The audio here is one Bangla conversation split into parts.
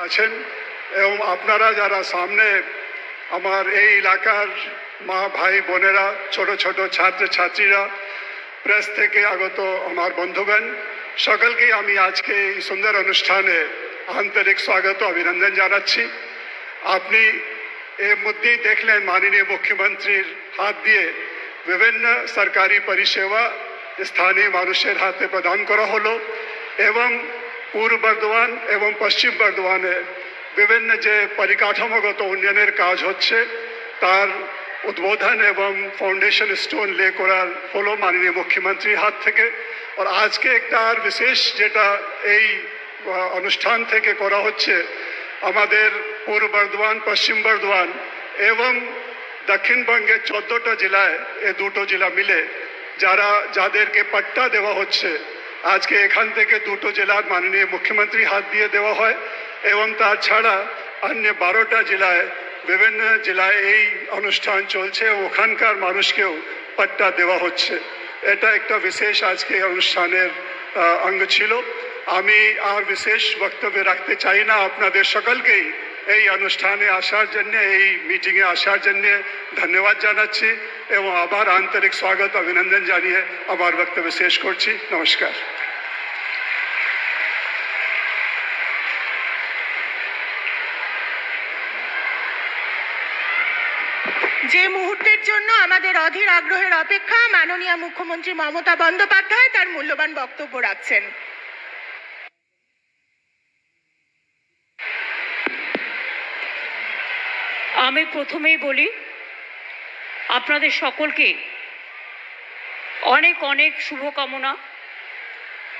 আছেন এবং আপনারা যারা সামনে আমার এই এলাকার মা, ভাই, বোনেরা, ছোট ছোট ছাত্র, ছাত্রীরা, প্রেস থেকে আগত আমার বন্ধুগণ সকলকেই আমি আজকে এই সুন্দর অনুষ্ঠানে আন্তরিক স্বাগত, অভিনন্দন জানাচ্ছি। আপনি এর মধ্যেই দেখলেন মাননীয় মুখ্যমন্ত্রীর হাত দিয়ে বিভিন্ন সরকারি পরিষেবা স্থানীয় মানুষের হাতে প্রদান করা হলো এবং পূর্ব বর্ধমান এবং পশ্চিম বর্ধমানে বিভিন্ন যে পরিকাঠামোগত উন্নয়নের কাজ হচ্ছে, তার উদ্বোধন এবং ফাউন্ডেশন স্টোন লে করার হলো মাননীয় মুখ্যমন্ত্রীর হাত থেকে। আর আজকে একটা আর বিশেষ যেটা এই অনুষ্ঠান থেকে করা হচ্ছে, আমাদের পূর্ব বর্ধমান, পশ্চিম বর্ধমান এবং দক্ষিণবঙ্গের চোদ্দোটা জেলায় এ দুটো জেলা মিলে যারা, যাদেরকে পাট্টা দেওয়া হচ্ছে আজকে এখান থেকে দুটো জেলার মাননীয় মুখ্যমন্ত্রী হাত দিয়ে দেওয়া হয় এবং তাছাড়া অন্য বারোটা জেলায়, বিভিন্ন জেলায় এই অনুষ্ঠান চলছে ওখানকার মানুষকেও পাট্টা দেওয়া হচ্ছে। এটা একটা বিশেষ আজকে অনুষ্ঠানের অঙ্গ ছিল। আমি আর বিশেষ বক্তব্য রাখতে চাই না। আপনাদের সকলকেই এই অনুষ্ঠানে আসার জন্য, এই মিটিংয়ে আসার জন্য ধন্যবাদ জানাচ্ছি এবং আবার আন্তরিক স্বাগত, অভিনন্দন জানিয়ে আমার বক্তব্য শেষ করছি। নমস্কার। যে মুহূর্তের জন্য আমাদের অধীর আগ্রহের অপেক্ষা মাননীয় মুখ্যমন্ত্রী মমতা বন্দ্যোপাধ্যায় তার মূল্যবান বক্তব্য রাখছেন। আমি প্রথমেই বলি, আপনাদের সকলকে অনেক অনেক শুভকামনা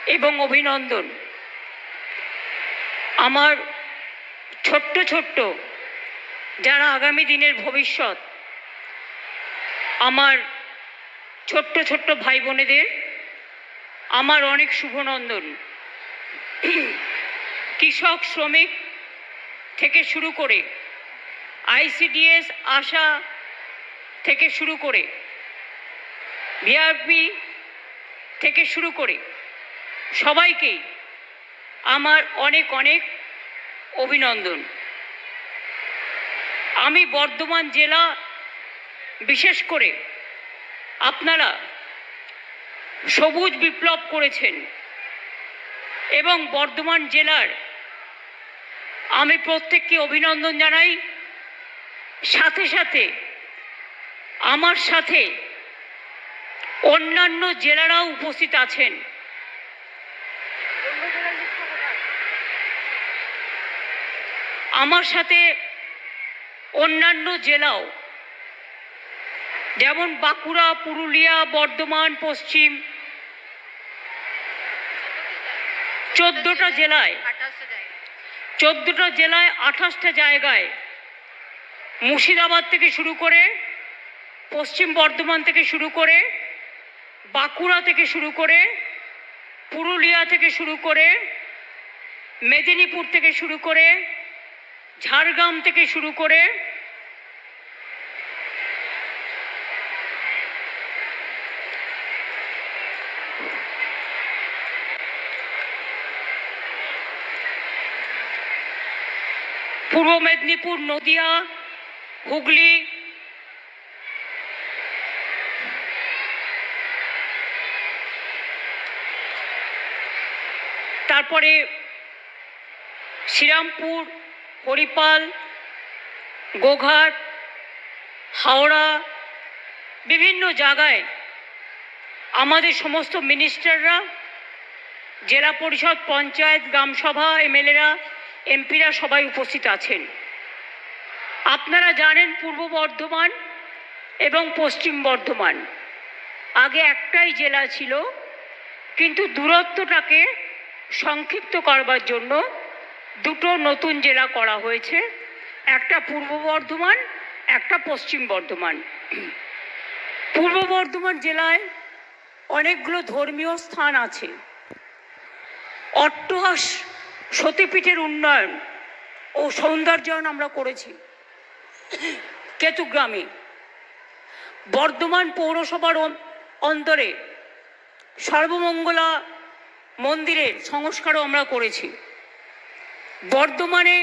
এবং অভিনন্দন। আমার ছোট্ট ছোট্ট যারা আগামী দিনের ভবিষ্যৎ আমার ছোট্ট ছোট্ট ভাই বোনেদের আমার অনেক শুভনন্দন। কৃষক, শ্রমিক থেকে শুরু করে আইসিডিএস, আশা থেকে শুরু করে ভিআরপি থেকে শুরু করে সবাইকেই আমার অনেক অনেক অভিনন্দন। আমি বর্ধমান জেলা বিশেষ করে আপনারা সবুজ বিপ্লব করেছেন এবং বর্ধমান জেলার আমি প্রত্যেককে অভিনন্দন জানাই। সাথে সাথে আমার সাথে অন্যান্য জেলারাও উপস্থিত আছেন। আমার সাথে অন্যান্য জেলাও যেমন বাঁকুড়া, পুরুলিয়া, বর্ধমান, পশ্চিম। চোদ্দোটা জেলায় চোদ্দোটা জেলায় আঠাশটা জায়গায় মুর্শিদাবাদ থেকে শুরু করে, পশ্চিম বর্ধমান থেকে শুরু করে, বাঁকুড়া থেকে শুরু করে, পুরুলিয়া থেকে শুরু করে, মেদিনীপুর থেকে শুরু করে, ঝাড়গ্রাম থেকে শুরু করে পূর্ব মেদিনীপুর, নদিয়া, হুগলি। তারপরে শ্রীরামপুর, হরিপাল, গোঘাট, হাওড়া, বিভিন্ন জায়গায় আমাদের সমস্ত মিনিস্টাররা জেলা পরিষদ, পঞ্চায়েত, গ্রামসভা এমএলএরা এমপিরা সবাই উপস্থিত আছেন। আপনারা জানেন পূর্ব বর্ধমান এবং পশ্চিম বর্ধমান। আগে একটাই জেলা ছিল, কিন্তু দূরত্বটাকে সংক্ষিপ্ত করবার জন্য দুটো নতুন জেলা করা হয়েছে, একটা পূর্ব বর্ধমান, একটা পশ্চিম বর্ধমান। পূর্ব বর্ধমান জেলায় অনেকগুলো ধর্মীয় স্থান আছে। অট্টহাস সতীপীঠের উন্নয়ন ও সৌন্দর্যায়ন আমরা করেছি। কেতুগ্রামে বর্ধমান পৌরসভার অন্তরে সর্বমঙ্গলা মন্দিরের সংস্কারও আমরা করেছি। বর্ধমানে